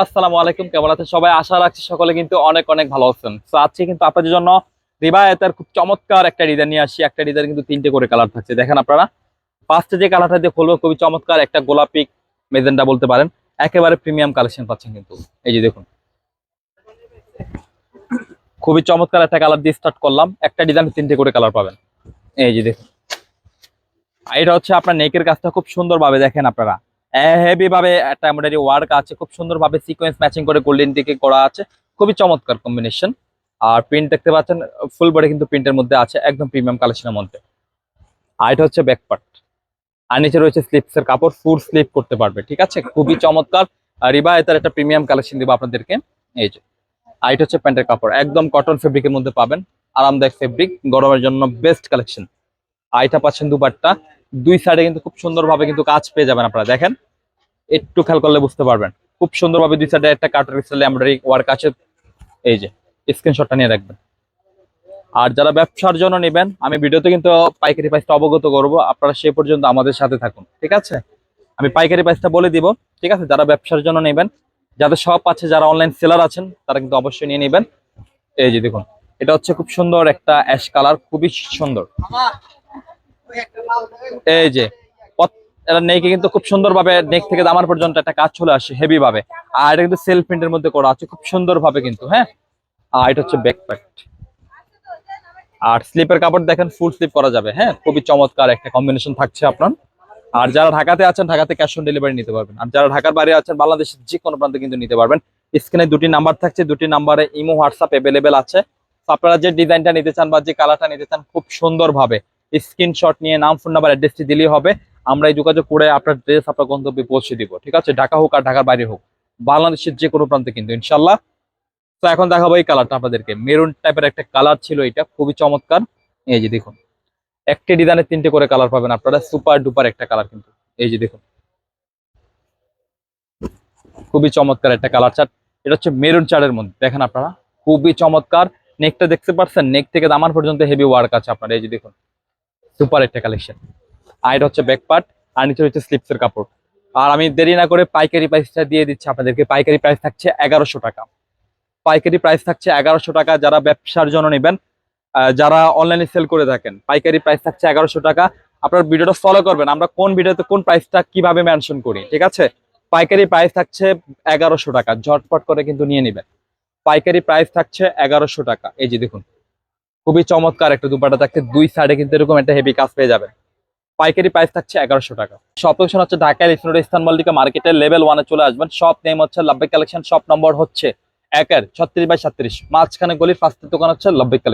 আসসালামু আলাইকুম, কেমন আছেন সবাই? আশা রাখছি সকলে কিন্তু অনেক অনেক ভালো আছেন। তো আজকে কিন্তু আপনাদের জন্য রিবায়তের খুব চমৎকার একটা ডিজাইন নিয়ে আসি একটা ডিজাইন কিন্তু তিনটে করে কালার থাকছে। দেখেন আপনারা ফার্স্টে যে কালারটা দিয়ে খুলবো, খুবই চমৎকার একটা গোলাপি মেজেন্ডা বলতে পারেন। একেবারে প্রিমিয়াম কালেকশন পাচ্ছেন কিন্তু। এই যে দেখুন, খুবই চমৎকার একটা কালার দিয়ে স্টার্ট করলাম। একটা ডিজাইন তিনটে করে কালার পাবেন। এই যে দেখুন এটা হচ্ছে আপনার নেকের কাজটা খুব সুন্দরভাবে দেখেন আপনারা। হেভি ভাবে একটা এমব্রয়ডারি ওয়ার্ক আছে, খুব সুন্দরভাবে সিকোয়েন্স ম্যাচিং করে গোল্ডেন দিকে করা আছে, খুবই চমৎকার কম্বিনেশন আর প্রিন্ট দেখতে পাচ্ছেন ফুল বডি কিন্তু প্রিন্টের মধ্যে আছে, একদম প্রিমিয়াম কালেকশনের মধ্যে। আর এটা হচ্ছে ব্যাক পার্ট আর নিচে রয়েছে স্লিপস এর কাপড় ফুল স্লিপ করতে পারবে, ঠিক আছে? খুবই চমৎকার। রিবা, এটার একটা প্রিমিয়াম কালেকশন দিব আপনাদেরকে। এই যে, আর এটা হচ্ছে প্যান্টের কাপড়। একদম কটন ফেব্রিকের মধ্যে পাবেন। আরামদায়ক ফেব্রিক গরমের জন্য বেস্ট কালেকশন আইটা পাচ্ছেন দুপাট্টা। দুই সাইডে কিন্তু খুব সুন্দরভাবে কিন্তু কাজ পেয়ে যাবেন আপনারা, দেখেন? একটু খেয়াল করলে বুঝতে পারবেন। খুব সুন্দরভাবে দুই সাইডে একটা কার্টন স্টাইলে এমব্রয়ডারি ওয়ার্ক আছে। এই যে স্ক্রিনশটটা নিয়ে রাখবেন। আর যারা ব্যবসার জন্য নেবেন, আমি ভিডিওতে কিন্তু পাইকারি প্রাইসটা অবগত করব। আপনারা সে পর্যন্ত আমাদের সাথে থাকুন, ঠিক আছে? আমি পাইকারি প্রাইসটা বলে দিব, ঠিক আছে? যারা ব্যবসার জন্য নেবেন, যাদের শপ আছে, যারা অনলাইন সেলার আছেন, তারা কিন্তু অবশ্যই নিয়ে নেবেন। এই যে, দেখুন, এটা হচ্ছে খুব সুন্দর একটা অ্যাশ কালার খুবই সুন্দর। এই যে এটা নেকে কিন্তু খুব সুন্দরভাবে নেক থেকে দামার পর্যন্ত একটা কাজ চলে আসে হেভি ভাবে আর এটা কিন্তু সেলফ প্রিন্টের মধ্যে করা আছে, খুব সুন্দর ভাবে কিন্তু হ্যাঁ? আর এটা হচ্ছে ব্যাক প্যান্ট আর স্লিপের কাপড় দেখেন ফুল স্লিপ করা যাবে হ্যাঁ? খুবই চমৎকার একটা কম্বিনেশন থাকছে আপনার। আর যারা ঢাকাতে আছেন, ঢাকাতে ক্যাশ অন ডেলিভারি নিতে পারবেন। আর যারা ঢাকার বাইরে আছেন, বাংলাদেশের যে কোনো প্রান্তে কিন্তু নিতে পারবেন। স্ক্রিনে দুটি নাম্বার থাকছে, দুটি নাম্বারে ইমো হোয়াটসঅ্যাপ অ্যাভেলেবেল আছে। আপনারা যে ডিজাইনটা নিতে চান বা যে কালারটা নিতে চান, খুব সুন্দরভাবে স্ক্রিনশট নিয়ে, নাম ফোন নাম্বার অ্যাড্রেসটি দিলেই হবে। আমরা এই যোগাযোগ করে আপনার ড্রেস আপনার গন্তব্যে পৌঁছে দিব। ঠিক আছে? ঢাকা হোক আর ঢাকার বাইরে হোক। বাংলাদেশের যে কোনো প্রান্তে কিন্তু ইনশাল্লাহ তো এখন দেখাবো এই কালারটা আপনাদেরকে। মেরুন টাইপের একটা কালার ছিল এটা। খুবই চমৎকার। এই যে দেখুন। একটি ডিজাইনের তিনটে করে কালার পাবেন আপনারা। সুপার ডুপার একটা কালার কিন্তু। এই যে দেখুন। খুবই চমৎকার একটা কালার চার্ট এটা হচ্ছে মেরুন চার্টের মধ্যে। দেখেন আপনারা। খুবই চমৎকার। নেকটা দেখতে পাচ্ছেন? নেক থেকে দামার পর্যন্ত হেভি ওয়ার্ক আছে আপনার। এই যে দেখুন। সুপার একটা কালেকশন আর এটা হচ্ছে ব্যাক পার্ট আর নিচে হচ্ছে স্লিপসের কাপড়। আর আমি দেরি না করে পাইকারি প্রাইসটা দিয়ে দিচ্ছি আপনাদেরকে। পাইকারি প্রাইস থাকছে এগারোশো টাকা। পাইকারি প্রাইস থাকছে এগারোশো টাকা যারা ব্যবসার জন্য নেবেন যারা অনলাইনে সেল করে থাকেন, পাইকারি প্রাইস থাকছে এগারোশো টাকা। আপনার ভিডিওটা ফলো করবেন। আমরা কোন ভিডিওতে কোন প্রাইসটা কীভাবে মেনশন করি, ঠিক আছে? পাইকারি প্রাইস থাকছে এগারোশো টাকা। ঝটপট করে কিন্তু নিয়ে নেবেন। পাইকারি প্রাইস থাকছে এগারোশো টাকা। এই যে দেখুন খুবই চমৎকার একটা দুপাটা থাকছে। দুই সাইডে কিন্তু এরকম একটা হেভি কাজ পেয়ে যাবেন। পাইকারি প্রাইস থাকছে এগারোশো টাকা। সব লোকেশন হচ্ছে ঢাকা ইসনোড ইস্তান মল্লিকা মার্কেটের লেভেল ওয়ানে চলে আসবেন। সব নেম হচ্ছে লাভবিক কালেকশন সব নম্বর হচ্ছে একের ছত্রিশ বাই সাত্রিশ। মাঝখানে গলির ফার্স্টের দোকান হচ্ছে লাভবিক কালেকশন